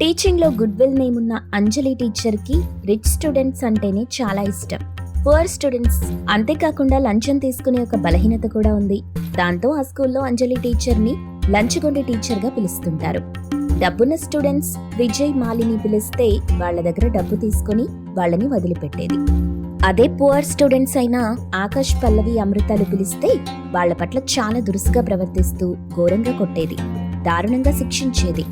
టీచింగ్లో good will name ఉన్న అంజలి టీచర్కి rich students అంటేనే చాలా ఇష్టం. పువర్ స్టూడెంట్స్ అంతేకాకుండా లంచం తీసుకునే ఒక బలహీనత కూడా ఉంది. దాంతో ఆ స్కూల్లో అంజలి టీచర్ని లంచగొండి టీచర్గా పిలుస్తుంటారు. డబ్బున్న స్టూడెంట్స్ విజయ్ మాలిని పిలిస్తే వాళ్ళ దగ్గర డబ్బు తీసుకుని వాళ్ళని వదిలిపెట్టేది. అదే పువర్ స్టూడెంట్స్ అయినా ఆకాష్ పల్లవి అమృతాలు పిలిస్తే వాళ్ళ పట్ల చాలా దురుసుగా ప్రవర్తిస్తూ ఘోరంగా కొట్టేది. దారుణంగా శిక్షించేది.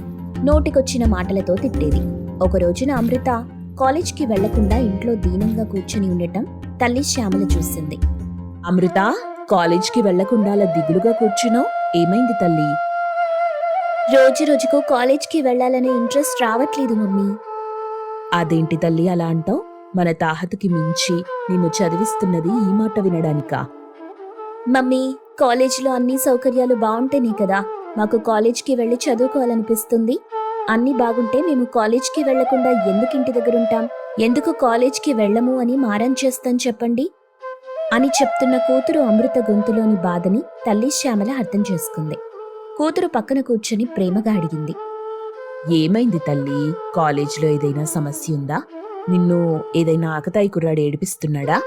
నోటికొచ్చిన మాటలతో తిట్టేది. ఒక రోజున అమృత కాలేజ్కి వెళ్ళకుండా ఇంట్లో దీనంగా కూర్చుని ఉండటం తల్లి శ్యామల చూసింది. అమృత కాలేజ్కి వెళ్ళకుండా దిగులుగా కూర్చునో? ఏమైంది తల్లి? రోజు రోజుకు కాలేజ్కి వెళ్ళాలనే ఇంట్రెస్ట్ రావట్లేదు మమ్మీ. అదేంటి తల్లి అలా అంటావు? మన తాహతకి మించి నిన్ను చదివిస్తున్నది ఈ మాట వినడానికా? మమ్మీ కాలేజీలో అన్ని సౌకర్యాలు బాగుంటేనే కదా మాకు కాలేజ్కి వెళ్ళి చదువుకోవాలనిపిస్తుంది? అన్ని బాగుంటే మేము కాలేజ్కి వెళ్ళకుండా ఎందుకు ఇంటి దగ్గర ఉంటాం ఎందుకు కాలేజ్కి వెళ్ళము అని మారం చేస్తాం చెప్పండి? అని చెప్తున్న కూతురు అమృత గొంతులోని బాధని తల్లి శ్యామల అర్థం చేసుకుంది. కూతురు పక్కన కూర్చుని ప్రేమగా అడిగింది. ఏమైంది తల్లి? కాలేజ్లో ఏదైనా సమస్య ఉందా? నిన్ను ఏదైనా ఆకతాయి కుర్రాడు ఏడిపిస్తున్నాడా?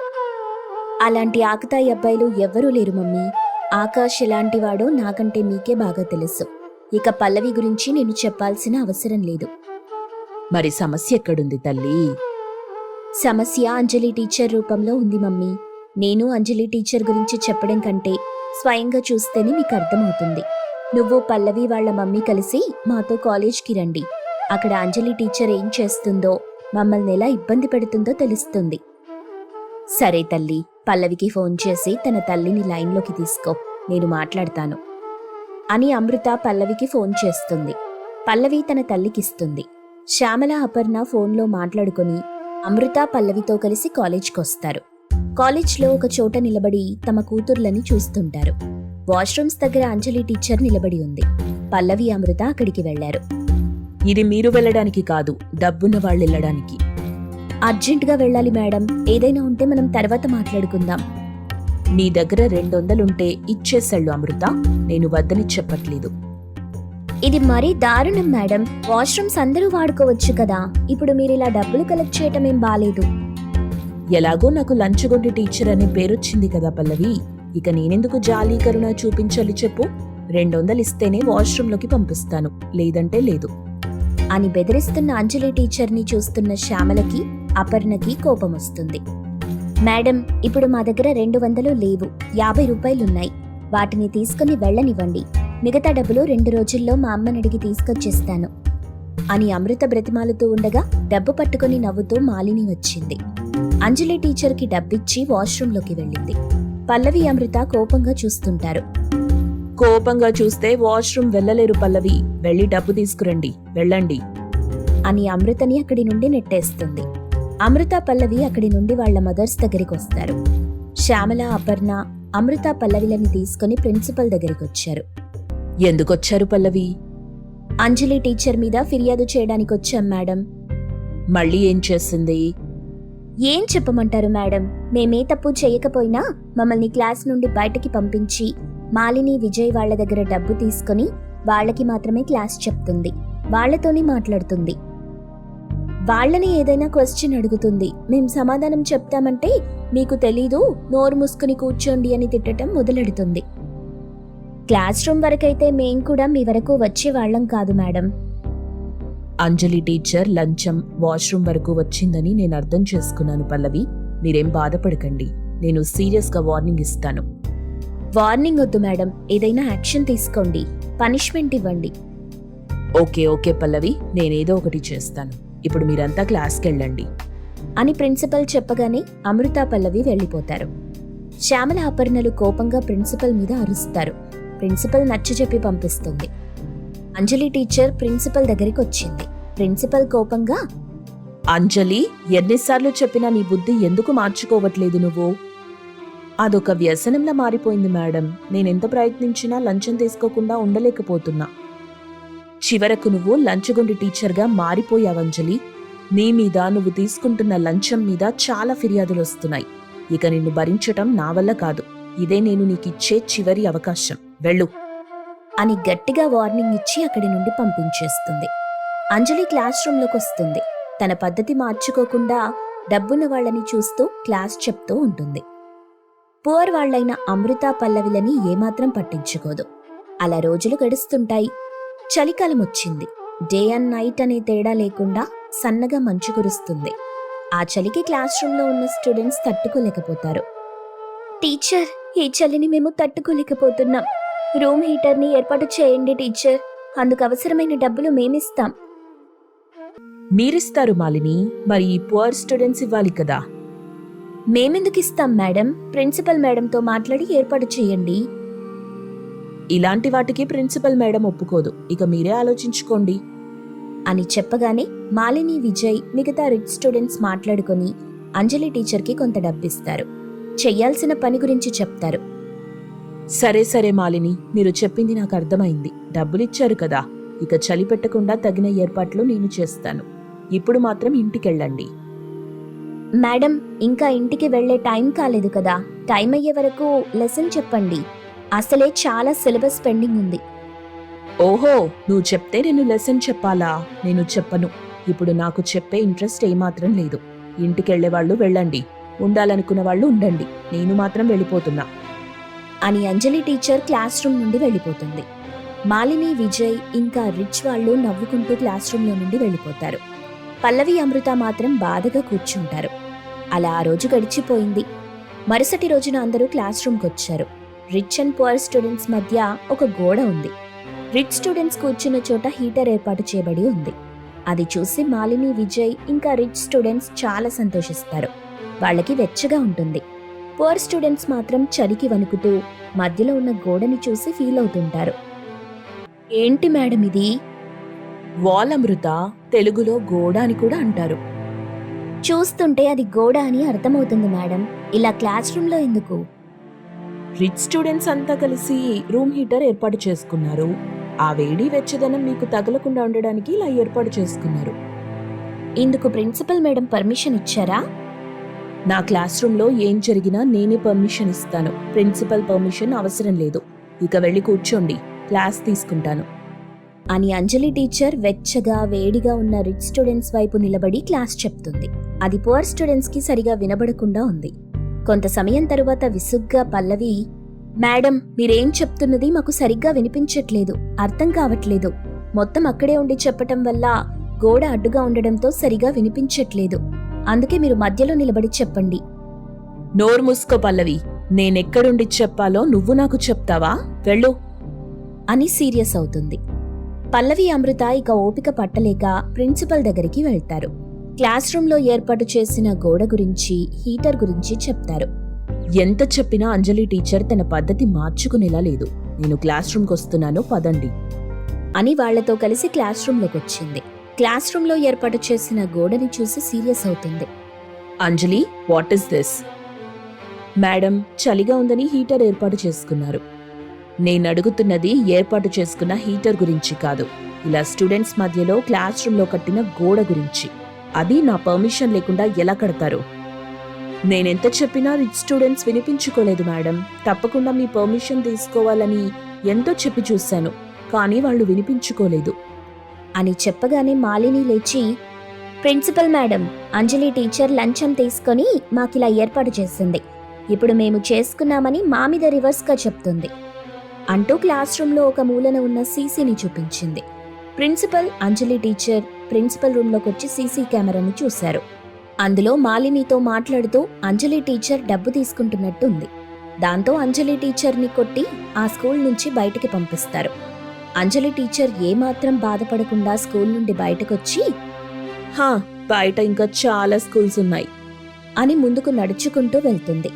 అలాంటి ఆకతాయి అబ్బాయిలు ఎవ్వరూ లేరు మమ్మీ. ఆకాష్ ఎలాంటివాడో నాకంటే మీకే బాగా తెలుసు. ఇక పల్లవి గురించి నేను చెప్పాల్సిన అవసరం లేదు. మరి సమస్య ఎక్కడుంది తల్లి? సమస్య అంజలి టీచర్ రూపంలో ఉంది మమ్మీ. నేను అంజలి టీచర్ గురించి చెప్పడం కంటే స్వయంగా చూస్తేనే మీకు అర్థమవుతుంది. నువ్వు పల్లవి వాళ్ళ మమ్మీ కలిసి మాతో కాలేజ్కి రండి. అక్కడ అంజలి టీచర్ ఏం చేస్తుందో మమ్మల్ని ఎలా ఇబ్బంది పెడుతుందో తెలుస్తుంది. సరే తల్లి పల్లవికి ఫోన్ చేసి తన తల్లిని లైన్లోకి తీసుకో. నేను మాట్లాడతాను. అని అమృత పల్లవికి ఫోన్ చేస్తుంది. పల్లవి తన తల్లికిస్తుంది. శ్యామల అపర్ణ ఫోన్లో మాట్లాడుకొని అమృత పల్లవితో కలిసి కాలేజ్కి వస్తారు కాలేజ్లో ఒక చోట నిలబడి తమ కూతుర్లని చూస్తుంటారు. వాష్రూమ్స్ దగ్గర అంజలి టీచర్ నిలబడి ఉంది. పల్లవి అమృత అక్కడికి వెళ్ళారు ఇది మీరు వెళ్ళడానికి కాదు డబ్బున్న వాళ్ళు వెళ్ళడానికి అర్జెంటుగా వెళ్ళాలి మేడం. ఏదైనా ఉంటే మనం తర్వాత మాట్లాడుకుందాం. నీ దగ్గర రెండొందలుంటే ఇచ్చేసాళ్ళు అమృత. నేను వద్దని చెప్పట్లేదు. ఇది మరీ దారుణం మేడం. వాష్రూమ్స్ అందరూ వాడుకోవచ్చు కదా. ఇప్పుడు మీరు ఇలా డబ్బులు కలెక్ట్ చేయటం ఏం బాలేదు. ఎలాగో నాకు లంచగొండి టీచర్ అనే పేరొచ్చింది కదా పల్లవి. ఇక నేనెందుకు జాలి కరుణ చూపించాలి చెప్పు? రెండొందలు ఇస్తేనే వాష్రూమ్లోకి పంపిస్తాను. లేదంటే లేదు. అని బెదిరిస్తున్న అంజలి టీచర్ని చూస్తున్న శ్యామలకి అపర్ణకి కోపం వస్తుంది మేడం ఇప్పుడు మా దగ్గర రెండు వందలు లేవు. యాభై రూపాయలున్నాయి. వాటిని తీసుకుని వెళ్ళనివ్వండి. మిగతా డబ్బులు రెండు రోజుల్లో మా అమ్మని అడిగి తీసుకొచ్చేస్తాను. అని అమృత బ్రతిమాలుతూ ఉండగా డబ్బు పట్టుకుని నవ్వుతూ మాలిని వచ్చింది. అంజలి టీచర్కి డబ్బిచ్చి వాష్రూంలోకి వెళ్ళింది. పల్లవి అమృత కోపంగా చూస్తుంటారు. కోపంగా చూస్తే వాష్రూమ్ వెళ్ళలేరు పల్లవి. వెళ్ళి డబ్బు తీసుకురండి. వెళ్ళండి. అని అమృతని అక్కడి నుండి నెట్టేస్తుంది. అమృత పల్లవి అక్కడి నుండి వాళ్ళ మదర్స్ దగ్గరికి వస్తారు. శ్యామల అపర్ణ అమృత పల్లవిలని తీసుకుని ప్రిన్సిపల్ దగ్గరికి వచ్చారు. ఎందుకొచ్చారు పల్లవి? అంజలి టీచర్ మీద ఫిర్యాదు చేయడానికి వచ్చాం మేడం. మళ్ళీ ఏం చేసింది ఏం చెప్పమంటారు మేడం. మేమే తప్పు చేయకపోయినా మమ్మల్ని క్లాస్ నుండి బయటకి పంపించి మాలిని విజయ్ వాళ్ళ దగ్గర డబ్బు తీసుకొని వాళ్ళకి మాత్రమే క్లాస్ చెప్తుంది. వాళ్ళతోనే మాట్లాడుతుంది. వాళ్ళని ఏదైనా క్వశ్చన్ అడుగుతుంది. మేం సమాధానం చెప్తామంటే మీకు తెలీదు నోరు మూసుకుని కూర్చోండి అని తిట్టడం మొదలెడుతుంది. క్లాస్ రూమ్ వరకైతే మేం కూడా మీ వరకు వచ్చే వాళ్ళం కాదు మేడం. అంజలి టీచర్ లంచం వాష్రూమ్ వరకు వచ్చిందని నేను అర్థం చేసుకున్నాను పల్లవి. మీరేం బాధపడకండి. నేను సీరియస్గా వార్నింగ్ ఇస్తాను. వార్నింగ్ వద్దు మేడం. ఏదైనా యాక్షన్ తీసుకోండి. పనిష్మెంట్ ఇవ్వండి. Okay okay Pallavi. నేనేదో ఒకటి చేస్తాను. ఇప్పుడు మీరంతా క్లాస్కి వెళ్ళండి అని ప్రిన్సిపల్ చెప్పగానే అమృత పల్లవి వెళ్ళిపోతారు. శ్యామల అపర్ణలు కోపంగా ప్రిన్సిపల్ మీద అరుస్తారు. ప్రిన్సిపల్ నచ్చజెప్పి పంపిస్తుంది. అంజలి టీచర్ ప్రిన్సిపల్ దగ్గరికి వచ్చింది. ప్రిన్సిపల్ కోపంగా అంజలి ఎన్నిసార్లు చెప్పినా నీ బుద్ధి ఎందుకు మార్చుకోవట్లేదు నువ్వు? అదొక వ్యసనంలా మారిపోయింది మేడం. నేనెంత ప్రయత్నించినా లంచం తీసుకోకుండా ఉండలేకపోతున్నా. చివరకు నువ్వు లంచగొండి టీచర్గా మారిపోయావు అంజలి. నీ మీద నువ్వు తీసుకుంటున్న లంచం మీద చాలా ఫిర్యాదులు వస్తున్నాయి. ఇక నిన్ను భరించటం నా వల్ల కాదు. ఇదే నేను నీకిచ్చే చివరి అవకాశం. వెళ్ళు. అని గట్టిగా వార్నింగ్ ఇచ్చి అక్కడి నుండి పంపించేస్తుంది. అంజలి క్లాస్ రూమ్లోకి వస్తుంది. తన పద్ధతి మార్చుకోకుండా డబ్బున్న వాళ్ళని చూస్తూ క్లాస్ చెప్తూ ఉంటుంది. పువర్ వాళ్ళైన అమృత పల్లవిలని ఏమాత్రం పట్టించుకోదు. అలా రోజులు గడుస్తుంటాయి. చలికాలం వచ్చింది డే అండ్ నైట్ అనే తేడా లేకుండా సన్నగా మంచు కురుస్తుంది. ఆ చలికి క్లాస్ రూమ్లో ఉన్న స్టూడెంట్స్ తట్టుకోలేకపోతారు. టీచర్ ఈ చలిని మేము తట్టుకోలేకపోతున్నాం. రూమ్ హీటర్ని ఏర్పాటు చేయండి టీచర్. అందుకు అవసరమైన డబ్బులు మేమిస్తాం. మీరిస్తారు మాలిని మరి ఈ పువర్ స్టూడెంట్స్ ఇవ్వాలి కదా? మేమెందుకు ఇస్తాం మేడం? ప్రిన్సిపల్ మేడంతో మాట్లాడి ఏర్పాటు చేయండి. ఇలాంటి వాటికి ప్రిన్సిపల్ మేడం ఒప్పుకోదు. ఇక మీరే ఆలోచించుకోండి. అని చెప్పగానే మాలిని విజయ్ మిగతా రిచ్ స్టూడెంట్స్ మాట్లాడుకొని అంజలి టీచర్కి కొంత డబ్బిస్తారు. చెయ్యాల్సిన పని గురించి చెప్తారు. సరే సరే మాలిని మీరు చెప్పింది నాకు అర్థమైంది. డబ్బులిచ్చారు కదా. ఇక చలి పెట్టకుండా తగిన ఏర్పాట్లు నేను చేస్తాను. ఇప్పుడు మాత్రం ఇంటికెళ్ళండి. మేడం ఇంకా ఇంటికి వెళ్ళే టైం కాలేదు కదా. టైం అయ్యే వరకు లెసన్ చెప్పండి. అసలే చాలా సిలబస్ పెండింగ్ ఉంది. ఓహో నువ్వు చెప్తే నేను లెసన్ చెప్పాలా? నేను చెప్పను. ఇప్పుడు నాకు చెప్పే ఇంట్రెస్ట్ ఏమాత్రం లేదు. ఇంటికెళ్ళే వాళ్ళు వెళ్ళండి. ఉండాలనుకున్న వాళ్ళు ఉండండి. నేను మాత్రం వెళ్ళిపోతున్నా. అని అంజలి టీచర్ క్లాస్ రూమ్ నుండి వెళ్ళిపోతుంది. మాలిని విజయ్ ఇంకా రిచ్ వాళ్ళు నవ్వుకుంటూ క్లాస్ రూమ్లో నుండి వెళ్ళిపోతారు. పల్లవి అమృత మాత్రం బాధగా కూర్చుంటారు. అలా ఆ రోజు గడిచిపోయింది. మరుసటి రోజున అందరూ క్లాస్ రూమ్కి వచ్చారు రిచ్ అండ్ పువర్ స్టూడెంట్స్ మధ్య ఒక గోడ ఉంది. రిచ్ స్టూడెంట్స్ కూర్చున్న చోట హీటర్ ఏర్పాటు చేయబడి ఉంది. అది చూసి మాలిని విజయ్ ఇంకా రిచ్ స్టూడెంట్స్ చాలా సంతోషిస్తారు. వాళ్ళకి వెచ్చగా ఉంటుంది. పువర్ స్టూడెంట్స్ మాత్రం చలికి వణుకుతూ మధ్యలో ఉన్న గోడని చూసి ఫీల్ అవుతుంటారు. ఏంటి మేడం ఇది? వాలమృత అమృత తెలుగులో గోడ అని కూడా అంటారు. చూస్తుంటే అది గోడ అని అర్థమవుతుంది మేడం. ఇలా క్లాస్ రూమ్లో ఎందుకు? రిచ్ స్టూడెంట్స్ అంతా కలిసి రూమ్ హీటర్ ఏర్పాటు చేసుకున్నారు. ఆ వేడి వెచ్చదనం మీకు తగలకుండా ఉండడానికి ఇలా ఏర్పాటు చేసుకున్నారు. ఇందుకు ప్రిన్సిపల్ మేడం పర్మిషన్ ఇచ్చారా? నా క్లాస్ రూమ్లో ఏం జరిగినా నేనే పర్మిషన్ ఇస్తాను. ప్రిన్సిపల్ పర్మిషన్ అవసరం లేదు. ఇక వెళ్ళి కూర్చోండి. క్లాస్ తీసుకుంటాను. అని అంజలి టీచర్ వెచ్చగా వేడిగా ఉన్న రిచ్ స్టూడెంట్స్ వైపు నిలబడి క్లాస్ చెప్తుంది. అది పువర్ స్టూడెంట్స్కి సరిగా వినబడకుండా ఉంది. కొంత సమయం తరువాత విసుగ్గా పల్లవి మేడం మీరేం చెప్తున్నది మాకు సరిగ్గా వినిపించట్లేదు అర్థం కావట్లేదు. మొత్తం అక్కడే ఉండి చెప్పటం వల్ల గోడ అడ్డుగా ఉండడంతో సరిగా వినిపించట్లేదు. అందుకే మీరు మధ్యలో నిలబడి చెప్పండి. నోరు మూసుకో పల్లవి నేనెక్కడుండి చెప్పాలో నువ్వు నాకు చెప్తావా? వెళ్ళు. అని సీరియస్ అవుతుంది. పల్లవి అమృత ఇక ఓపిక పట్టలేక ప్రిన్సిపల్ దగ్గరికి వెళ్తారు. క్లాస్ రూమ్లో ఏర్పాటు చేసిన గోడ గురించి హీటర్ గురించి చెప్తారు. ఎంత చెప్పినా అంజలి టీచర్ తన పద్ధతి మార్చుకునేలా లేదు. నేను క్లాస్ రూమ్కి వస్తున్నాను పదండి. అని వాళ్ళతో కలిసి క్లాస్ రూమ్లోకి వచ్చింది. క్లాస్ రూమ్లో ఏర్పాటు చేసిన గోడని చూసి సీరియస్ అవుతుంది. Anjali what is this? Madam చలిగా ఉందని హీటర్ ఏర్పాటు చేసుకున్నారు. నేను అడుగుతున్నది ఏర్పాటు చేసుకున్న హీటర్ గురించి కాదు. ఇలా స్టూడెంట్స్ మధ్యలో క్లాస్ రూమ్లో కట్టిన గోడ గురించి. అది నా పర్మిషన్ లేకుండా ఎలా కడతారు? నేనెంత చెప్పినా రిచ్ స్టూడెంట్స్ వినిపించుకోలేదు మేడం. తప్పకుండా మీ పర్మిషన్ తీసుకోవాలని ఎంతో చెప్పి చూశాను కానీ వాళ్ళు వినిపించుకోలేదు. అని చెప్పగానే మాలిని లేచి ప్రిన్సిపల్ మేడం అంజలి టీచర్ లంచం తీసుకొని మాకిలా ఏర్పాటు చేసింది. ఇప్పుడు మేము చేసుకున్నామని మా మీద రివర్స్గా చెప్తుంది. అంటూ క్లాస్ రూమ్లో ఒక మూలన ఉన్న సీసీని చూపించింది. ప్రిన్సిపల్ అంజలి టీచర్ ప్రిన్సిపల్ రూమ్లోకి వచ్చి సీసీ కెమెరాని చూశారు. అందులో మాలినితో మాట్లాడుతూ అంజలి టీచర్ డబ్బు తీసుకుంటున్నట్టు ఉంది దాంతో అంజలి టీచర్ని కొట్టి ఆ స్కూల్ నుంచి బయటికి పంపిస్తారు. అంజలి టీచర్ ఏమాత్రం బాధపడకుండా స్కూల్ నుండి బయటకొచ్చి హా బయట ఇంకా చాలా స్కూల్స్ ఉన్నాయి అని ముందుకు నడుచుకుంటూ వెళ్తుంది.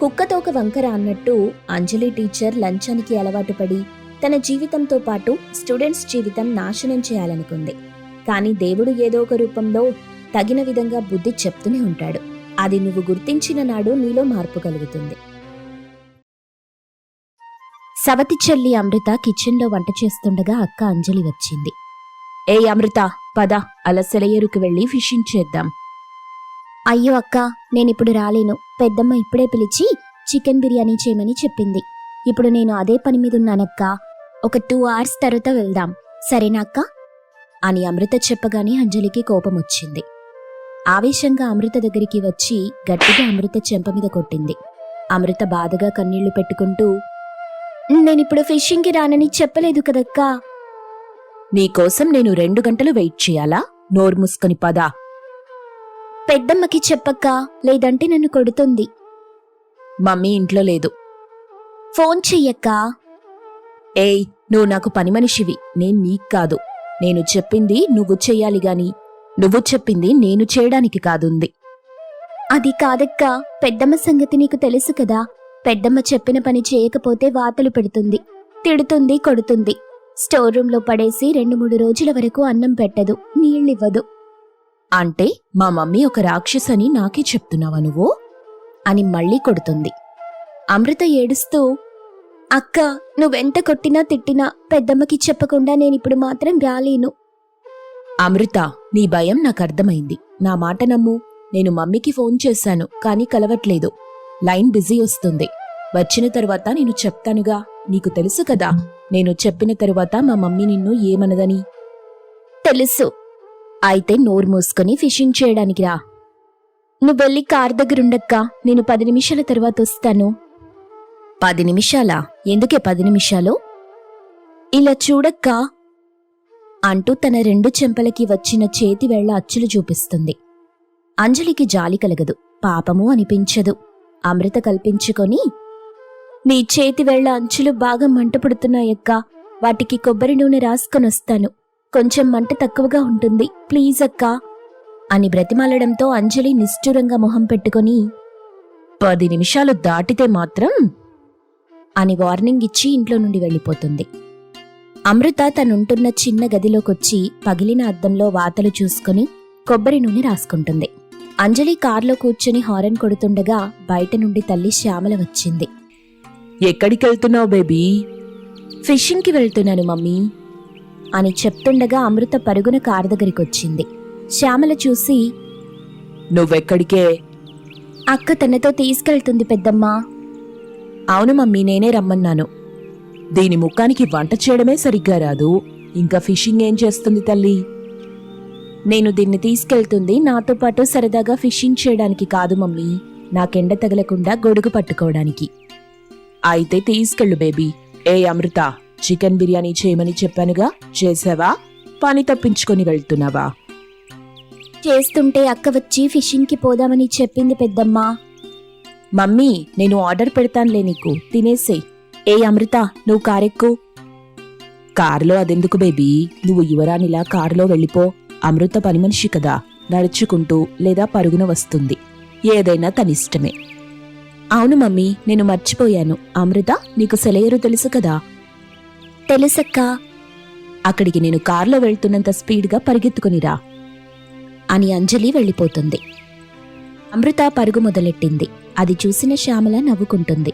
కుక్కతో ఒక వంకర అన్నట్టు అంజలి టీచర్ లంచానికి అలవాటు పడి తన జీవితంతో పాటు స్టూడెంట్స్ జీవితం నాశనం చేయాలనుకుంది. కానీ దేవుడు ఏదో ఒక రూపంలో తగిన విధంగా బుద్ధి చెప్తూనే ఉంటాడు. అది నువ్వు గుర్తించిన నాడు నీలో మార్పు కలుగుతుంది. సవతి చెల్లి అమృత కిచెన్లో వంట చేస్తుండగా అక్క అంజలి వచ్చింది. ఏ అమృత పద అలా సెలయేరుకు వెళ్ళి ఫిషింగ్ చేద్దాం. అయ్యో అక్క నేనిప్పుడు రాలేను. పెద్దమ్మ ఇప్పుడే పిలిచి చికెన్ బిర్యానీ చేయమని చెప్పింది. ఇప్పుడు నేను అదే పని మీద ఉన్నానక్క. ఒక టూ అవర్స్ తర్వాత వెళ్దాం. సరేనా అక్క? అని అమృత చెప్పగానే అంజలికి కోపం వచ్చింది ఆవేశంగా అమృత దగ్గరికి వచ్చి గట్టిగా అమృత చెంప మీద కొట్టింది. అమృత బాధగా కన్నీళ్ళు పెట్టుకుంటూ నేనిప్పుడు ఫిషింగ్కి రానని చెప్పలేదు కదక్కా? నీకోసం నేను రెండు గంటలు వెయిట్ చేయాలా? నోరు మూసుకొని పదా. పెద్దమ్మకి చెప్పక్క? లేదంటే నన్ను కొడుతుంది. మమ్మీ ఇంట్లో లేదు. ఫోన్ చెయ్యక్కా? ఏయ్ నువ్వు నాకు పని మనిషివి. నేను నీకు కాదు. నేను చెప్పింది నువ్వు చెయ్యాలి గాని నువ్వు చెప్పింది నేను చేయడానికి కాదుంది. అది కాదక్కా పెద్దమ్మ సంగతి నీకు తెలుసు కదా. పెద్దమ్మ చెప్పిన పని చేయకపోతే వాతలు పెడుతుంది తిడుతుంది కొడుతుంది. స్టోర్ రూంలో పడేసి రెండు మూడు రోజుల వరకు అన్నం పెట్టదు నీళ్ళివ్వదు. అంటే మా మమ్మీ ఒక రాక్షసని నాకే చెప్తున్నావా నువ్వు? అని మళ్ళీ కొడుతుంది. అమృత ఏడుస్తూ అక్క నువ్వెంత కొట్టినా తిట్టినా పెద్దమ్మకి చెప్పకుండా నేనిప్పుడు మాత్రం రాలేను. అమృత నీ భయం నాకు అర్థమైంది. నా మాట నమ్ము. నేను మమ్మీకి ఫోన్ చేశాను కానీ కలవట్లేదు. లైన్ బిజీ వస్తుంది. వచ్చిన తర్వాత నేను చెప్తానుగా. నీకు తెలుసు కదా నేను చెప్పిన తరువాత మా మమ్మీ నిన్ను ఏమనదని? తెలుసు. అయితే నోరు మూసుకొని ఫిషింగ్ చేయడానికి రా నువ్వెళ్ళి కార్ దగ్గరుండక్క. నేను పది నిమిషాల తర్వాత వస్తాను. పది నిమిషాలా? ఎందుకే పది నిమిషాలు? ఇలా చూడక్కా. అంటూ తన రెండు చెంపలకి వచ్చిన చేతి వేళ్ళ అచ్చులు చూపిస్తుంది. అంజలికి జాలి కలగదు. పాపము అనిపించదు. అమృత కల్పించుకొని నీ చేతి వేళ్ళ అంచులు బాగా మంట పుడుతున్నాయక్కా. వాటికి కొబ్బరి నూనె రాసుకొనొస్తాను కొంచెం మంట తక్కువగా ఉంటుంది. ప్లీజ్ అక్కా. అని బ్రతిమాలడంతో అంజలి నిష్ఠురంగా మొహం పెట్టుకొని పది నిమిషాలు దాటితే మాత్రం అని వార్నింగ్ ఇచ్చి ఇంట్లో నుండి వెళ్ళిపోతుంది. అమృత తనుంటున్న చిన్న గదిలోకొచ్చి పగిలిన అద్దంలో వాతలు చూసుకుని కొబ్బరి నూనె రాసుకుంటుంది. అంజలి కార్లో కూర్చుని హారన్ కొడుతుండగా బయట నుండి తల్లి శ్యామల వచ్చింది. ఎక్కడికెళ్తున్నావు బేబీ? ఫిషింగ్కి వెళ్తున్నాను మమ్మీ అని చెప్తుండగా అమృత పరుగున కారు దగ్గరికొచ్చింది. శ్యామల చూసి నువ్వెక్కడికే? అక్క తనతో తీసుకెళ్తుంది పెద్దమ్మా అవును మమ్మీ నేనే రమ్మన్నాను. దీని ముఖానికి వంట చేయడమే సరిగ్గా రాదు. ఇంకా ఫిషింగ్ ఏం చేస్తుంది తల్లి? నేను దీన్ని తీసుకెళ్తుంది. నాతో పాటు సరదాగా ఫిషింగ్ చేయడానికి కాదు మమ్మీ. నాకెండ తగలకుండా గొడుగు పట్టుకోవడానికి. అయితే తీసుకెళ్ళు బేబీ. ఏ అమృత చికెన్ బిర్యానీ చేయమని చెప్పానుగా? చేసావా? పని తప్పించుకొని వెళ్తున్నావా? చేస్తుంటే అక్క వచ్చి ఫిషింగ్కి పోదామని చెప్పింది పెద్దమ్మా. మమ్మీ నేను ఆర్డర్ పెడతానులే నీకు. తినేసేయ్ ఏ అమృత నువ్వు కారెక్కు. కారులో అదెందుకు బేబీ? నువ్వు యువరానిలా కారులో వెళ్ళిపో. అమృత పని మనిషి కదా. నడుచుకుంటూ లేదా పరుగున వస్తుంది. ఏదైనా తనిష్టమే అవును మమ్మీ నేను మర్చిపోయాను. అమృత నీకు సెలయేరు తెలుసు కదా? తెలుసక్కా. అక్కడికి నేను కారులో వెళ్తున్నంత స్పీడ్గా పరిగెత్తుకునిరా. అని అంజలి వెళ్ళిపోతుంది. అమృత పరుగు మొదలెట్టింది. అది చూసిన శ్యామల నవ్వుకుంటుంది.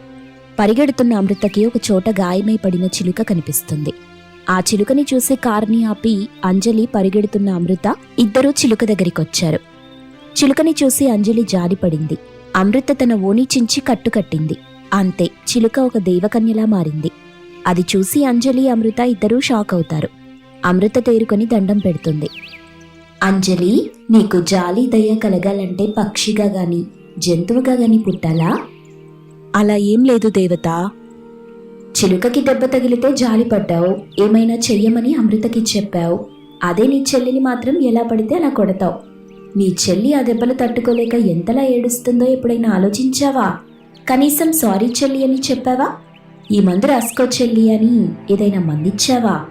పరిగెడుతున్న అమృతకి ఒక చోట గాయమై పడిన చిలుక కనిపిస్తుంది. ఆ చిలుకని చూసి కారుని ఆపి అంజలి పరిగెడుతున్న అమృత ఇద్దరూ చిలుక దగ్గరికొచ్చారు. చిలుకని చూసి అంజలి జారిపడింది అమృత తన ఓణి చించి కట్టుకట్టింది అంతే చిలుక ఒక దేవకన్యలా మారింది. అది చూసి అంజలి అమృత ఇద్దరూ షాక్ అవుతారు అమృత తేరుకొని దండం పెడుతుంది. అంజలి నీకు జాలి దయ కలగాలంటే పక్షిగా గాని జంతువుగా గాని పుట్టాలా? అలా ఏం లేదు దేవత. చిలుకకి దెబ్బ తగిలితే జాలి పడ్డావు. ఏమైనా చెయ్యమని అమృతకి చెప్పావు. అదే నీ చెల్లిని మాత్రం ఎలా పడితే అలా కొడతావు. నీ చెల్లి ఆ దెబ్బలు తట్టుకోలేక ఎంతలా ఏడుస్తుందో ఎప్పుడైనా ఆలోచించావా? కనీసం సారీ చెల్లి అని చెప్పావా? ఈ మందు రాసుకో చెల్లి అని ఏదైనా మందిచ్చావా?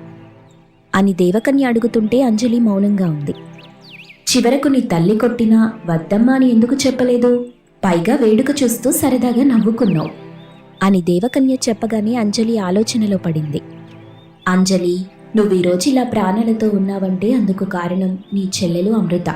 అని దేవకన్య అడుగుతుంటే అంజలి మౌనంగా ఉంది. చివరకు నీ తల్లి కొట్టినా వద్దమ్మా అని ఎందుకు చెప్పలేదు? పైగా వేడుక చూస్తూ సరదాగా నవ్వుకున్నావు. అని దేవకన్య చెప్పగానే అంజలి ఆలోచనలో పడింది. అంజలి నువ్వు ఈరోజు ఇలా ప్రాణాలతో ఉన్నావంటే అందుకు కారణం నీ చెల్లెలు అమృత.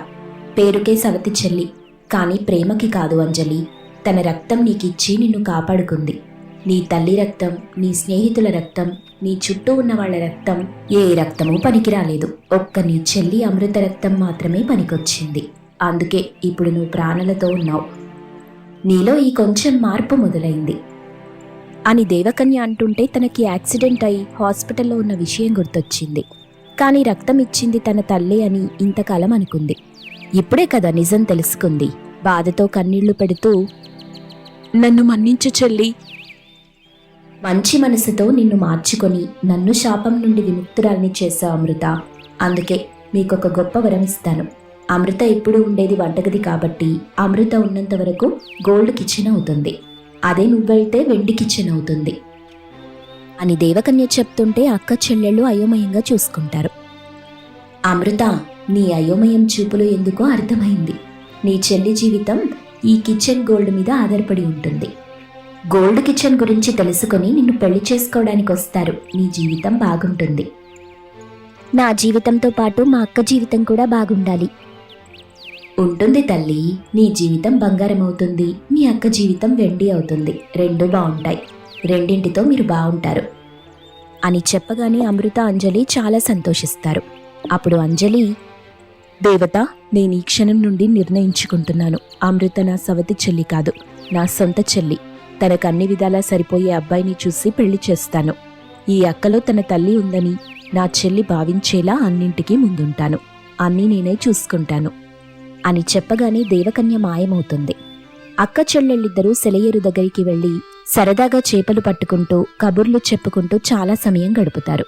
పేరుకే సవతి చెల్లి కానీ ప్రేమకి కాదు అంజలి. తన రక్తం నీకిచ్చి నిన్ను కాపాడుకుంది. నీ తల్లి రక్తం నీ స్నేహితుల రక్తం నీ చుట్టూ ఉన్న వాళ్ళ రక్తం ఏ రక్తమూ పనికిరాలేదు. ఒక్క నీ చెల్లి అమృత రక్తం మాత్రమే పనికొచ్చింది. అందుకే ఇప్పుడు నువ్వు ప్రాణాలతో ఉన్నావు. నీలో ఈ కొంచెం మార్పు మొదలైంది. అని దేవకన్య అంటుంటే తనకి యాక్సిడెంట్ అయి హాస్పిటల్లో ఉన్న విషయం గుర్తొచ్చింది. కానీ రక్తం ఇచ్చింది తన తల్లి అని ఇంతకాలం అనుకుంది. ఇప్పుడే కదా నిజం తెలుసుకుంది. బాధతో కన్నీళ్ళు పెడుతూ నన్ను మన్నించు చెల్లి. మంచి మనసుతో నిన్ను మార్చుకొని నన్ను శాపం నుండి విముక్తురాల్ని చేశావు అమృత. అందుకే మీకొక గొప్ప వరం ఇస్తాను. అమృత ఎప్పుడు ఉండేది వంటగది కాబట్టి అమృత ఉన్నంత వరకు గోల్డ్ కిచెన్ అవుతుంది. అదే నువ్వెళ్తే వెండి కిచెన్ అవుతుంది. అని దేవకన్య చెప్తుంటే అక్క చెల్లెళ్ళు అయోమయంగా చూసుకుంటారు. అమృత నీ అయోమయం చూపులు ఎందుకో అర్థమైంది. నీ చెల్లి జీవితం ఈ కిచెన్ గోల్డ్ మీద ఆధారపడి ఉంటుంది. గోల్డ్ కిచెన్ గురించి తెలుసుకొని నిన్ను పెళ్ళి చేసుకోవడానికి వస్తారు. నీ జీవితం బాగుంటుంది. నా జీవితంతో పాటు మా అక్క జీవితం కూడా బాగుండాలి. ఉంటుంది తల్లి నీ జీవితం బంగారం అవుతుంది. మీ అక్క జీవితం వెండి అవుతుంది. రెండు బాగుంటాయి. రెండింటితో మీరు బాగుంటారు. అని చెప్పగానే అమృత అంజలి చాలా సంతోషిస్తారు. అప్పుడు అంజలి దేవత నేను ఈ క్షణం నుండి నిర్ణయించుకుంటున్నాను. అమృత నా సవతి చెల్లి కాదు నా సొంత చెల్లి. తనకు అన్ని విధాలా సరిపోయే అబ్బాయిని చూసి పెళ్ళి చేస్తాను. ఈ అక్కలో తన తల్లి ఉందని నా చెల్లి భావించేలా అన్నింటికీ ముందుంటాను. అన్నీ నేనే చూసుకుంటాను. అని చెప్పగానే దేవకన్య మాయమవుతుంది. అక్క చెల్లెళ్ళిద్దరూ సెలయేరు దగ్గరికి వెళ్ళి సరదాగా చేపలు పట్టుకుంటూ కబుర్లు చెప్పుకుంటూ చాలా సమయం గడుపుతారు.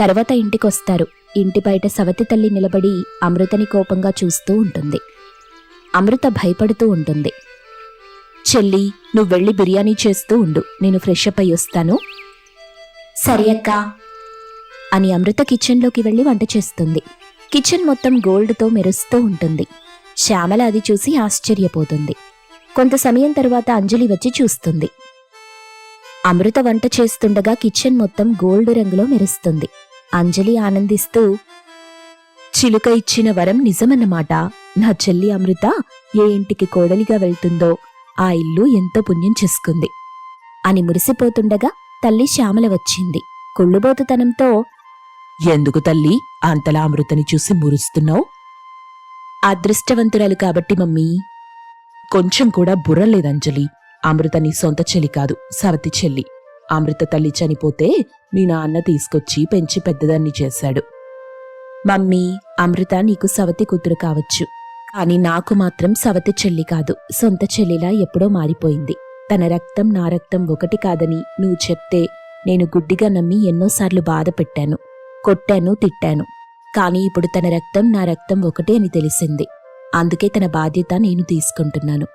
తర్వాత ఇంటికొస్తారు. ఇంటి బయట సవతి తల్లి నిలబడి అమృతని కోపంగా చూస్తూ ఉంటుంది. అమృత భయపడుతూ ఉంటుంది. చెల్లి నువ్వు వెళ్ళి బిర్యానీ చేస్తూ ఉండు. నేను ఫ్రెష్ అప్ అయి వస్తాను. సరే అక్క. అని అమృత కిచెన్లోకి వెళ్ళి వంట చేస్తుంది. కిచెన్ మొత్తం గోల్డ్తో మెరుస్తూ ఉంటుంది. శ్యామల అది చూసి ఆశ్చర్యపోతుంది. కొంత సమయం తర్వాత అంజలి వచ్చి చూస్తుంది. అమృత వంట చేస్తుండగా కిచెన్ మొత్తం గోల్డ్ రంగులో మెరుస్తుంది. అంజలి ఆనందిస్తూ చిలుక ఇచ్చిన వరం నిజమన్నమాట. నా చెల్లి అమృత ఏ ఇంటికి కోడలిగా వెళ్తుందో ఆ ఇల్లు ఎంతో పుణ్యం చేసుకుంది. అని మురిసిపోతుండగా తల్లి శ్యామల వచ్చింది. కుళ్ళుబోతుతనంతో ఎందుకు తల్లి? అంతలా అమృతని చూసి మురుస్తున్నావు? అదృష్టవంతురాలు కాబట్టి మమ్మీ. కొంచెం కూడా బుర్ర లేదంజలి అమృత నీ సొంత చెల్లి కాదు సవతి చెల్లి. అమృత తల్లి చనిపోతే మీ నాన్న తీసుకొచ్చి పెంచి పెద్దదాన్ని చేశాడు. మమ్మీ అమృత నీకు సవతి కూతురు కావచ్చు. కానీ నాకు మాత్రం సవతి చెల్లి కాదు. సొంత చెల్లిలా ఎప్పుడో మారిపోయింది. తన రక్తం నా రక్తం ఒకటి కాదని నువ్వు చెప్తే నేను గుడ్డిగా నమ్మి ఎన్నోసార్లు బాధ పెట్టాను. కొట్టాను తిట్టాను. కానీ ఇప్పుడు తన రక్తం నా రక్తం ఒకటే అని తెలిసింది. అందుకే తన బాధ్యత నేను తీసుకుంటున్నాను.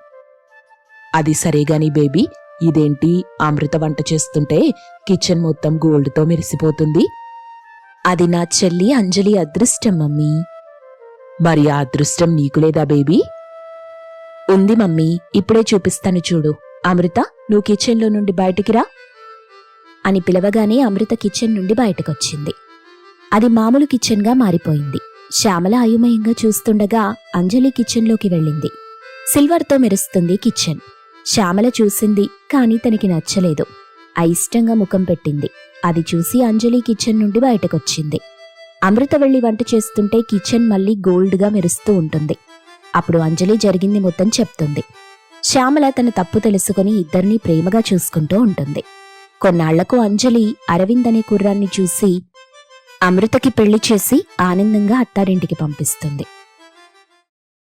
అది సరేగాని బేబీ ఇదేంటి అమృత వంట చేస్తుంటే కిచెన్ మొత్తం గోల్డ్తో మెరిసిపోతుంది? అది నా చెల్లి అంజలి అదృష్టం మమ్మీ. మరి ఆ అదృష్టం నీకు లేదా బేబీ? ఉంది మమ్మీ. ఇప్పుడే చూపిస్తాను చూడు. అమృత నువ్వు కిచెన్లో నుండి బయటికి రా అని పిలవగానే అమృత కిచెన్ నుండి బయటకొచ్చింది. అది మామూలు కిచెన్గా మారిపోయింది. శ్యామల అయోమయంగా చూస్తుండగా అంజలి కిచెన్లోకి వెళ్ళింది. సిల్వర్తో మెరుస్తుంది కిచెన్. శ్యామల చూసింది కానీ తనకి నచ్చలేదు. అయిష్టంగా ముఖం పెట్టింది. అది చూసి అంజలి కిచెన్ నుండి బయటకొచ్చింది. అమృత వెళ్ళి వంట చేస్తుంటే కిచెన్ మళ్ళీ గోల్డ్గా మెరుస్తూ ఉంటుంది. అప్పుడు అంజలి జరిగింది మొత్తం చెప్తుంది. శ్యామల తన తప్పు తెలుసుకుని ఇద్దరినీ ప్రేమగా చూసుకుంటూ ఉంటుంది. కొన్నాళ్ళకు అంజలి అరవింద్ అనే కుర్రాన్ని చూసి అమృతకి పెళ్ళి చేసి ఆనందంగా అత్తారింటికి పంపిస్తుంది.